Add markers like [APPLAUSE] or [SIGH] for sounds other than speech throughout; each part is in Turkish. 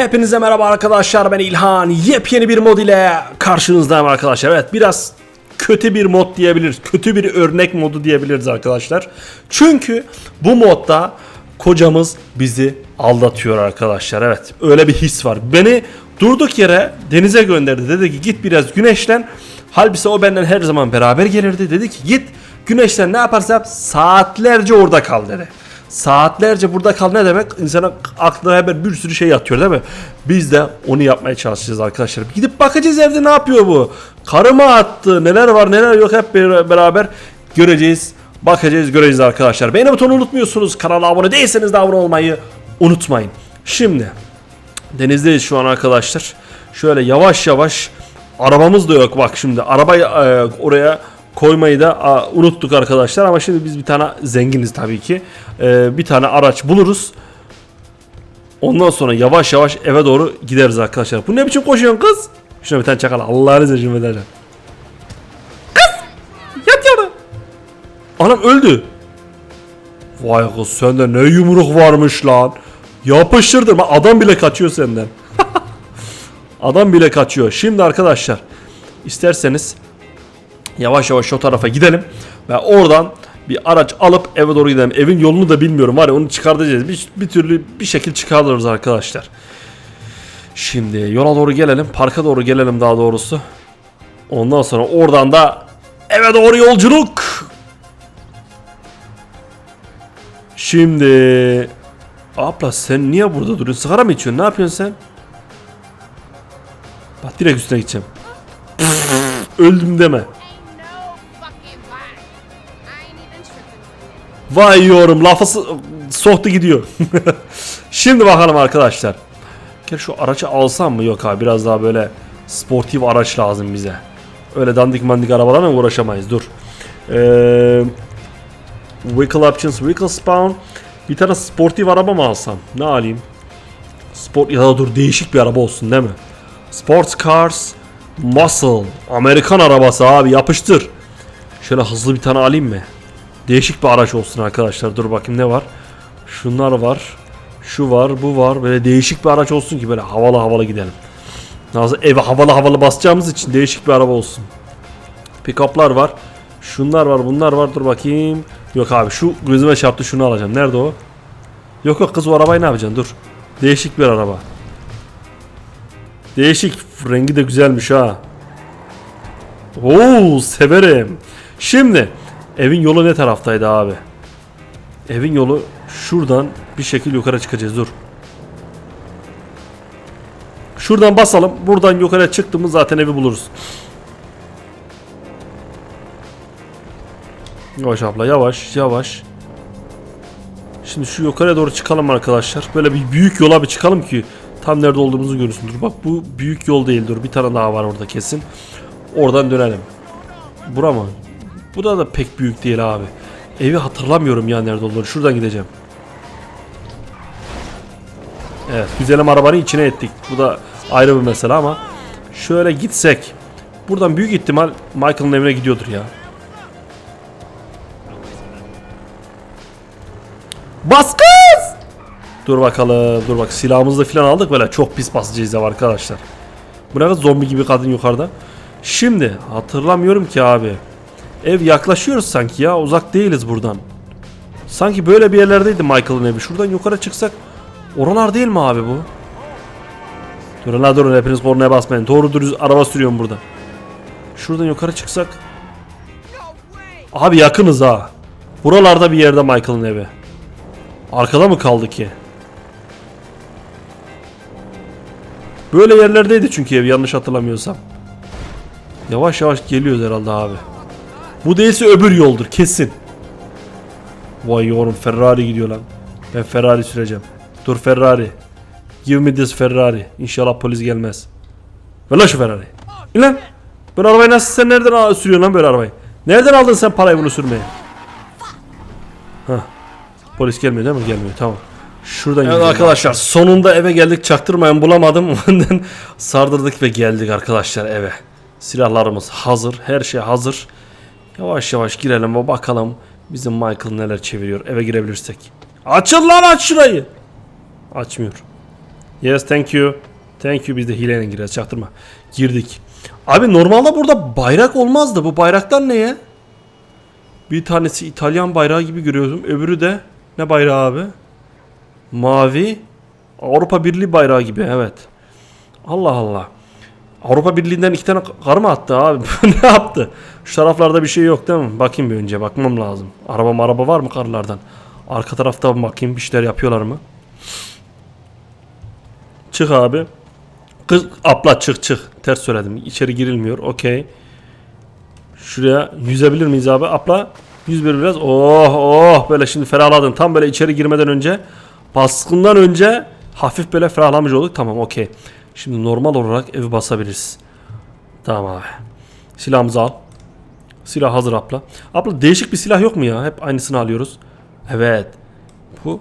Hepinize merhaba arkadaşlar ben İlhan. Yepyeni bir mod ile karşınızdayım arkadaşlar. Evet biraz kötü bir mod diyebiliriz. Kötü bir örnek modu diyebiliriz arkadaşlar. Çünkü bu modda kocamız bizi aldatıyor arkadaşlar. Evet öyle bir his var. Beni durduk yere denize gönderdi. Dedi ki git biraz güneşlen. Halbuki o benden her zaman beraber gelirdi. Dedi ki git güneşlen ne yaparsa yap saatlerce orada kal dedi. Saatlerce burada kal ne demek? İnsana aklına hemen bir sürü şey yatıyor değil mi? Biz de onu yapmaya çalışacağız arkadaşlar. Gidip bakacağız evde ne yapıyor bu? Karı mı attı? Neler var neler yok hep beraber göreceğiz. Bakacağız göreceğiz arkadaşlar. Beğeni butonu unutmuyorsunuz. Kanala abone değilseniz de abone olmayı unutmayın. Şimdi denizdeyiz şu an arkadaşlar. Şöyle yavaş yavaş arabamız da yok bak şimdi arabayı e, oraya koymayı da a, unuttuk arkadaşlar ama şimdi biz bir tane zenginiz tabii ki. E, bir tane araç buluruz. Ondan sonra yavaş yavaş eve doğru gideriz arkadaşlar. Bu ne biçim koşuyorsun kız? Şuna bir tane çakal. Allah'ını seversen edeceğim. Kız! Yat yana. Anam öldü. Vay kız sende ne yumruk varmış lan. Yapıştırdım. Adam bile kaçıyor senden. [LAUGHS] Adam bile kaçıyor. Şimdi arkadaşlar isterseniz yavaş yavaş o tarafa gidelim ve oradan bir araç alıp eve doğru gidelim. Evin yolunu da bilmiyorum var ya onu çıkartacağız. Bir, bir türlü bir şekil çıkarırız arkadaşlar. Şimdi yola doğru gelelim. Parka doğru gelelim daha doğrusu. Ondan sonra oradan da eve doğru yolculuk. Şimdi Abla sen niye burada duruyorsun? Sigara mı içiyorsun? Ne yapıyorsun sen? Bak direkt üstüne gideceğim. Öldüm deme. Vay yorum lafı s- soktu gidiyor. [LAUGHS] Şimdi bakalım arkadaşlar. Gel şu aracı alsam mı? Yok abi biraz daha böyle sportif araç lazım bize. Öyle dandik mandik arabalarla uğraşamayız. Dur. Ee, vehicle options, vehicle spawn. Bir tane sportif araba mı alsam? Ne alayım? Sport ya da dur değişik bir araba olsun değil mi? Sports cars, muscle. Amerikan arabası abi yapıştır. Şöyle hızlı bir tane alayım mı? Değişik bir araç olsun arkadaşlar. Dur bakayım ne var? Şunlar var. Şu var, bu var. Böyle değişik bir araç olsun ki böyle havalı havalı gidelim. Nasıl eve havalı havalı basacağımız için değişik bir araba olsun. Pickup'lar var. Şunlar var, bunlar var. Dur bakayım. Yok abi şu gözüme çarptı şunu alacağım. Nerede o? Yok yok kız o arabayı ne yapacaksın? Dur. Değişik bir araba. Değişik. Rengi de güzelmiş ha. Oo severim. Şimdi evin yolu ne taraftaydı abi? Evin yolu şuradan bir şekil yukarı çıkacağız dur. Şuradan basalım. Buradan yukarı çıktığımız zaten evi buluruz. Yavaş abla yavaş yavaş. Şimdi şu yukarıya doğru çıkalım arkadaşlar. Böyle bir büyük yola bir çıkalım ki tam nerede olduğumuzu görürsün. Dur bak bu büyük yol değil dur. Bir tane daha var orada kesin. Oradan dönelim. Bura mı? Bu da da pek büyük değil abi. Evi hatırlamıyorum ya nerede olduğunu. Şuradan gideceğim. Evet güzelim arabanın içine ettik. Bu da ayrı bir mesele ama şöyle gitsek buradan büyük ihtimal Michael'ın evine gidiyordur ya. Bas kız! Dur bakalım. Dur bak silahımızı da filan aldık böyle çok pis basacağız ya arkadaşlar. Bu ne zombi gibi kadın yukarıda. Şimdi hatırlamıyorum ki abi. Ev yaklaşıyoruz sanki ya uzak değiliz buradan. Sanki böyle bir yerlerdeydi Michael'ın evi. Şuradan yukarı çıksak oralar değil mi abi bu? Durun la durun hepiniz kornaya basmayın. Doğru dürüst araba sürüyorum burada. Şuradan yukarı çıksak. Abi yakınız ha. Buralarda bir yerde Michael'ın evi. Arkada mı kaldı ki? Böyle yerlerdeydi çünkü ev yanlış hatırlamıyorsam. Yavaş yavaş geliyoruz herhalde abi. Bu değilse öbür yoldur kesin. Vay yorum Ferrari gidiyor lan. Ben Ferrari süreceğim. Dur Ferrari. Give me this Ferrari. İnşallah polis gelmez. Ver lan şu Ferrari. İn lan. Böyle arabayı nasıl sen nereden sürüyorsun lan böyle arabayı? Nereden aldın sen parayı bunu sürmeye? Hah. Polis gelmiyor değil mi? Gelmiyor tamam. Şuradan evet arkadaşlar sonunda eve geldik çaktırmayın bulamadım. [LAUGHS] Ondan sardırdık ve geldik arkadaşlar eve. Silahlarımız hazır. Her şey hazır. Yavaş yavaş girelim ve bakalım bizim Michael neler çeviriyor. Eve girebilirsek. Açın lan aç şurayı. Açmıyor. Yes thank you. Thank you biz de hileyle gireceğiz çaktırma. Girdik. Abi normalde burada bayrak olmazdı. Bu bayraklar ne ya? Bir tanesi İtalyan bayrağı gibi görüyordum. Öbürü de ne bayrağı abi? Mavi. Avrupa Birliği bayrağı gibi evet. Allah Allah. Avrupa Birliği'nden iki tane kar mı attı abi? [LAUGHS] ne yaptı? Şu taraflarda bir şey yok değil mi? Bakayım bir önce bakmam lazım. Araba araba var mı karlardan? Arka tarafta bakayım bir şeyler yapıyorlar mı? Çık abi. Kız abla çık çık. Ters söyledim. İçeri girilmiyor. Okey. Şuraya yüzebilir miyiz abi? Abla yüz bir biraz. Oh oh böyle şimdi ferahladın. Tam böyle içeri girmeden önce baskından önce hafif böyle ferahlamış olduk. Tamam okey. Şimdi normal olarak evi basabiliriz. Tamam abi. Silahımızı al. Silah hazır abla. Abla değişik bir silah yok mu ya? Hep aynısını alıyoruz. Evet. Bu.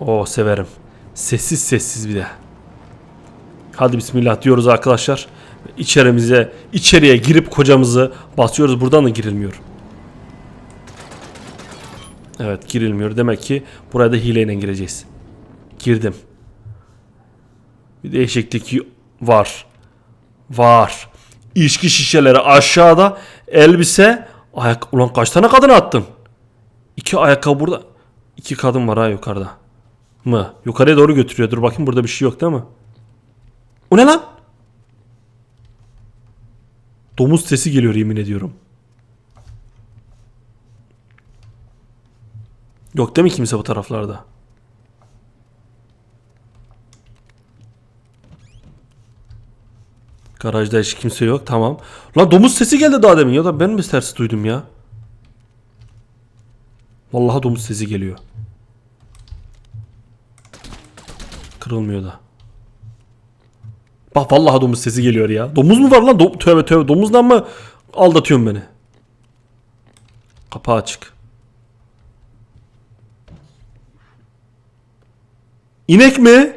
O severim. Sessiz sessiz bir de. Hadi bismillah diyoruz arkadaşlar. İçerimize, içeriye girip kocamızı basıyoruz. Buradan da girilmiyor. Evet girilmiyor. Demek ki buraya da hileyle gireceğiz. Girdim. Bir değişiklik var. Var. İçki şişeleri aşağıda. Elbise. Ayak... Ulan kaç tane kadın attın? İki ayakkabı burada. İki kadın var ha yukarıda. Mı? Yukarıya doğru götürüyor. Dur bakayım burada bir şey yok değil mi? O ne lan? Domuz sesi geliyor yemin ediyorum. Yok değil mi kimse bu taraflarda? Garajda hiç kimse yok tamam. Lan domuz sesi geldi daha demin ya da ben mi ters duydum ya? Vallahi domuz sesi geliyor. Kırılmıyor da. Bak vallahi domuz sesi geliyor ya. Domuz mu var lan? Do- tövbe tövbe. Domuzdan mı aldatıyorsun beni? Kapağı açık. İnek mi?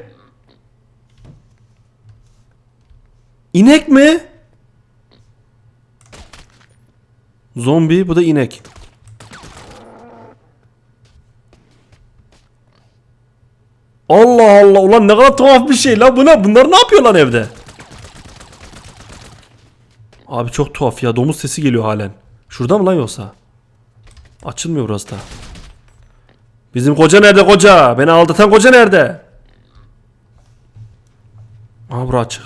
İnek mi? Zombi bu da inek. Allah Allah ulan ne kadar tuhaf bir şey la bu ne? Bunlar ne yapıyor lan evde? Abi çok tuhaf ya domuz sesi geliyor halen. Şurada mı lan yoksa? Açılmıyor burası da. Bizim koca nerede koca? Beni aldatan koca nerede? Aha bura açık.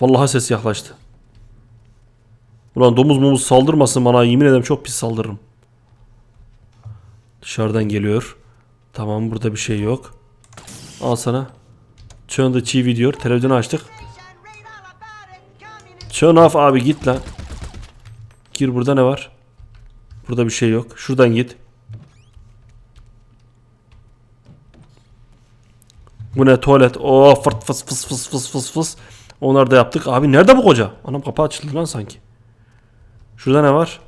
Vallahi ses yaklaştı. Ulan domuz mumuz saldırmasın bana yemin ederim çok pis saldırırım. Dışarıdan geliyor. Tamam burada bir şey yok. Al sana. Turn the TV diyor. Televizyonu açtık. Turn off abi git lan. Gir burada ne var? Burada bir şey yok. Şuradan git. Bu ne tuvalet? Oh fırt fıs fıs fıs fıs fıs fıs. Onları da yaptık. Abi nerede bu koca? Anam kapağı açıldı lan sanki. Şurada ne var?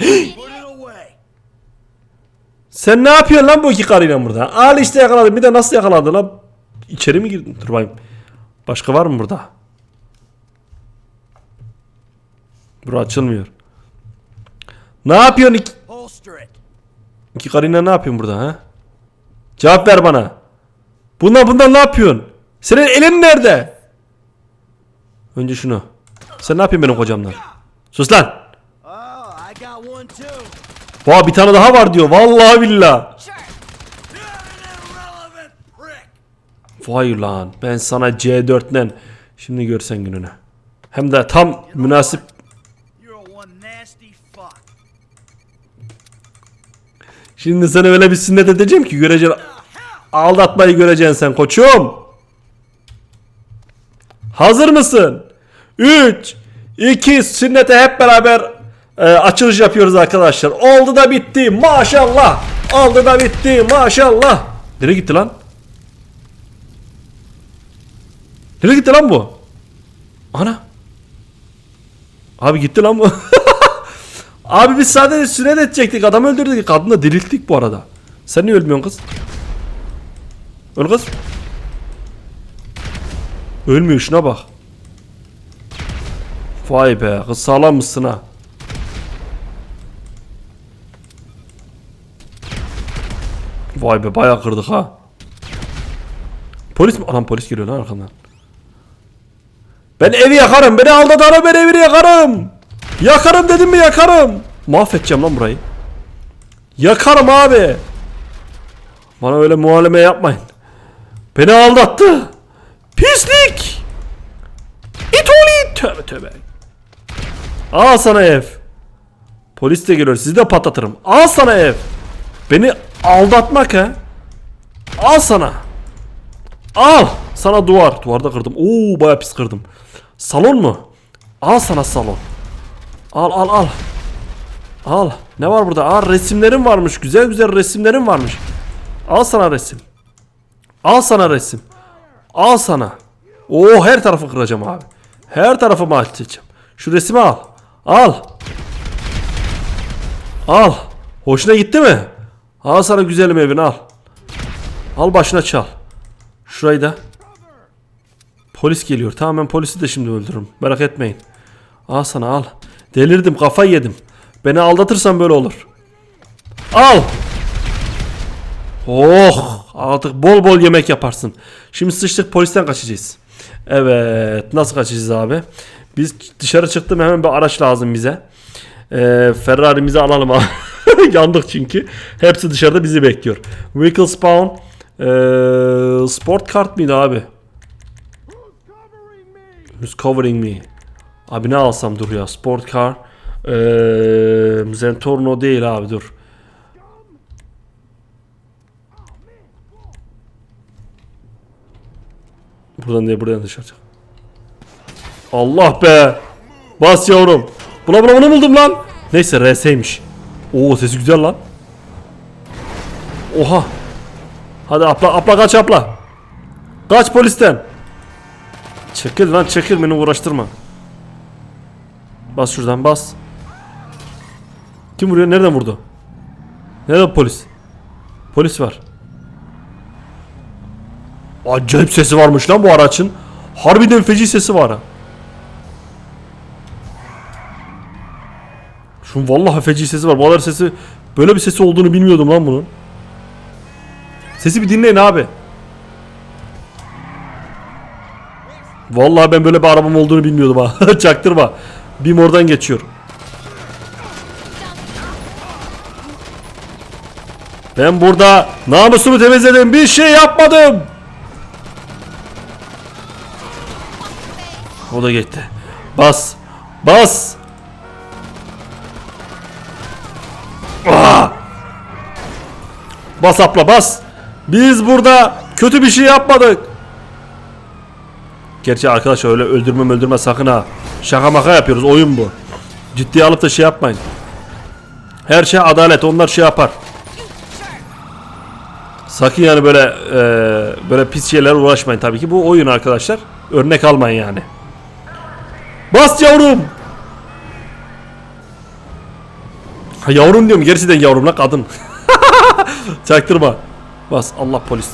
[GASPS] Sen ne yapıyorsun lan bu iki karıyla burada? Al işte yakaladım. Bir de nasıl yakaladı lan? İçeri mi girdin? Dur bakayım. Başka var mı burada? Bura açılmıyor. Ne yapıyorsun iki, iki karıyla ne yapıyorsun burada ha? Cevap ver bana. Bundan bundan ne yapıyorsun? Senin elin nerede? Önce şunu. Sen ne yapıyorsun benim kocamdan? Sus lan. Oh. Vay bir tane daha var diyor. Vallahi billah. Vay lan ben sana C4'den şimdi görsen gününü. Hem de tam münasip. Şimdi sana öyle bir sünnet edeceğim ki göreceksin. Aldatmayı göreceksin sen koçum. Hazır mısın? 3 2 sünnete hep beraber e, açılış yapıyoruz arkadaşlar. Oldu da bitti. Maşallah. Oldu da bitti. Maşallah. Nereye gitti lan? Nereye gitti lan bu? Ana. Abi gitti lan bu. [LAUGHS] Abi biz sadece sünnet edecektik. Adam öldürdük. Kadını da dirilttik bu arada. Sen niye ölmüyorsun kız? Öl kız. Ölmüyor şuna bak. Vay be kız sağlam mısın ha? Vay be bayağı kırdık ha. Polis mi? Anam polis geliyor lan arkamdan. Ben evi yakarım. Beni aldatanı ben evini yakarım. Yakarım dedim mi yakarım. Mahvedeceğim lan burayı. Yakarım abi. Bana öyle muhaleme yapmayın. Beni aldattı. Pislik. İt oğlu it. Tövbe tövbe. Al sana ev. Polis de geliyor. Sizi de patlatırım. Al sana ev. Beni aldatmak ha. Al sana. Al. Sana duvar. Duvarda kırdım. Oo baya pis kırdım. Salon mu? Al sana salon. Al al al. Al. Ne var burada? Aa resimlerim varmış. Güzel güzel resimlerim varmış. Al sana resim. Al sana resim. Al sana. Oo her tarafı kıracağım abi. Her tarafı mahvedeceğim. Şu resmi al. Al. Al. Hoşuna gitti mi? Al sana güzelim evini al. Al başına çal. Şurayı da. Polis geliyor. Tamam ben polisi de şimdi öldürürüm. Merak etmeyin. Al sana al. Delirdim kafayı yedim. Beni aldatırsan böyle olur. Al. Oh artık bol bol yemek yaparsın. Şimdi sıçtık polisten kaçacağız. Evet nasıl kaçacağız abi? Biz dışarı çıktım hemen bir araç lazım bize. Ee, Ferrari'mizi alalım abi. [LAUGHS] Yandık çünkü. Hepsi dışarıda bizi bekliyor. Vehicle spawn. Ee, sport kart mıydı abi? Who's covering me? Abi ne alsam dur ya. Sport car. Ee, Zentorno değil abi dur. Buradan değil buradan dışarı çık. Allah be. Bas yavrum. Bula bula bunu buldum lan. Neyse RS'ymiş. Oo sesi güzel lan. Oha. Hadi apla apla kaç apla. Kaç polisten. Çekil lan çekil beni uğraştırma. Bas şuradan bas. Kim vuruyor? Nereden vurdu? Nerede polis? Polis var. Acayip sesi varmış lan bu araçın. Harbiden feci sesi var ha. Şu vallahi feci sesi var. Bu kadar sesi böyle bir sesi olduğunu bilmiyordum lan bunun. Sesi bir dinleyin abi. Vallahi ben böyle bir arabam olduğunu bilmiyordum ha. [LAUGHS] Çaktırma. Bim oradan geçiyor. Ben burada namusumu temizledim. Bir şey yapmadım. O da gitti. Bas. Bas. Ah! Bas apla bas. Biz burada kötü bir şey yapmadık. Gerçi arkadaşlar öyle öldürme öldürme sakın ha. Şaka maka yapıyoruz oyun bu. Ciddiye alıp da şey yapmayın. Her şey adalet onlar şey yapar. Sakın yani böyle e, böyle pis şeylerle uğraşmayın tabii ki. Bu oyun arkadaşlar. Örnek almayın yani. Bas yavrum. Ha yavrum diyorum gerçekten yavrum la kadın. [LAUGHS] Çaktırma. Bas Allah polis.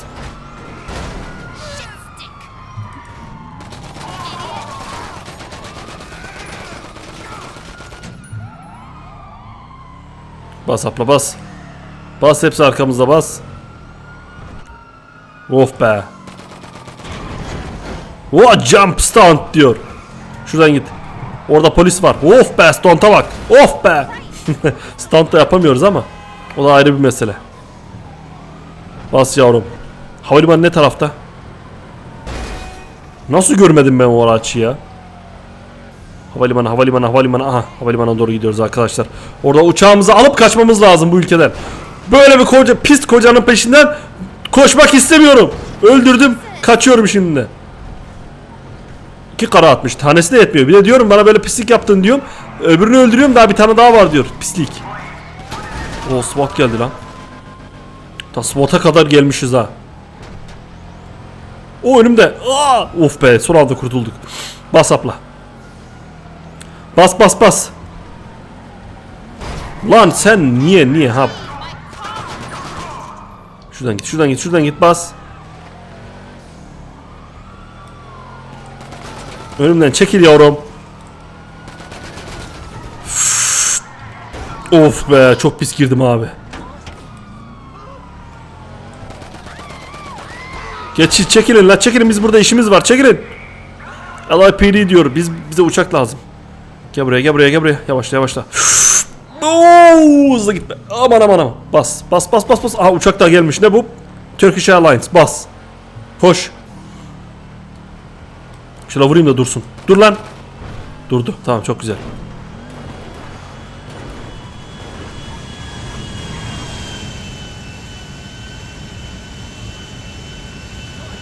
Bas abla bas. Bas hepsi arkamızda bas. Of be. Oh jump stunt diyor. Şuradan git. Orada polis var. Of be stunt'a bak. Of be. [LAUGHS] Stunt yapamıyoruz ama. O da ayrı bir mesele. Bas yavrum. Havalimanı ne tarafta? Nasıl görmedim ben o araçı ya? Havalimanı, havalimanı, havalimanı. Aha, havalimanına doğru gidiyoruz arkadaşlar. Orada uçağımızı alıp kaçmamız lazım bu ülkeden. Böyle bir koca pis kocanın peşinden koşmak istemiyorum. Öldürdüm, kaçıyorum şimdi. İki kara atmış. Tanesi de yetmiyor. Bir de diyorum bana böyle pislik yaptın diyorum. Öbürünü öldürüyorum daha bir tane daha var diyor. Pislik. O SWAT geldi lan. Ta SWAT'a kadar gelmişiz ha. O önümde. Aa! Of be son anda kurtulduk. Bas apla. Bas bas bas. Lan sen niye niye ha? Şuradan git şuradan git şuradan git bas. Önümden çekil yavrum. Üf. Of be çok pis girdim abi. Geç çekilin la çekilin biz burada işimiz var çekilin. LIPD diyor biz bize uçak lazım. Gel buraya gel buraya gel buraya yavaşla yavaşla. Oo, hızlı gitme. Aman aman aman. Bas bas bas bas bas. Aha uçak daha gelmiş ne bu? Turkish Airlines bas. Koş. Şuna vurayım da dursun. Dur lan. Durdu. Tamam çok güzel.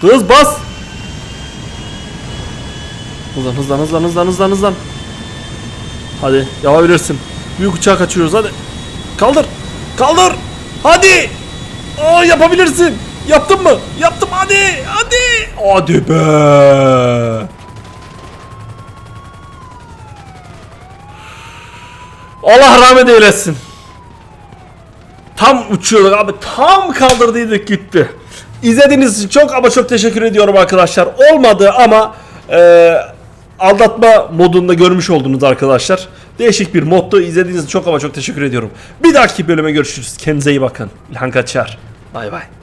Hız bas. Hızlan hızlan hızlan hızlan hızlan hızlan. Hadi yapabilirsin. Büyük uçağı kaçırıyoruz hadi. Kaldır. Kaldır. Hadi. Aa yapabilirsin. Yaptın mı? Yaptım hadi. Hadi. Hadi be. Allah rahmet eylesin. Tam uçuyorduk abi. Tam kaldırdıydık gitti. İzlediğiniz için çok ama çok teşekkür ediyorum arkadaşlar. Olmadı ama e, aldatma modunda görmüş oldunuz arkadaşlar. Değişik bir moddu. İzlediğiniz için çok ama çok teşekkür ediyorum. Bir dahaki bölüme görüşürüz. Kendinize iyi bakın. İlhan Kaçar. Bay bay.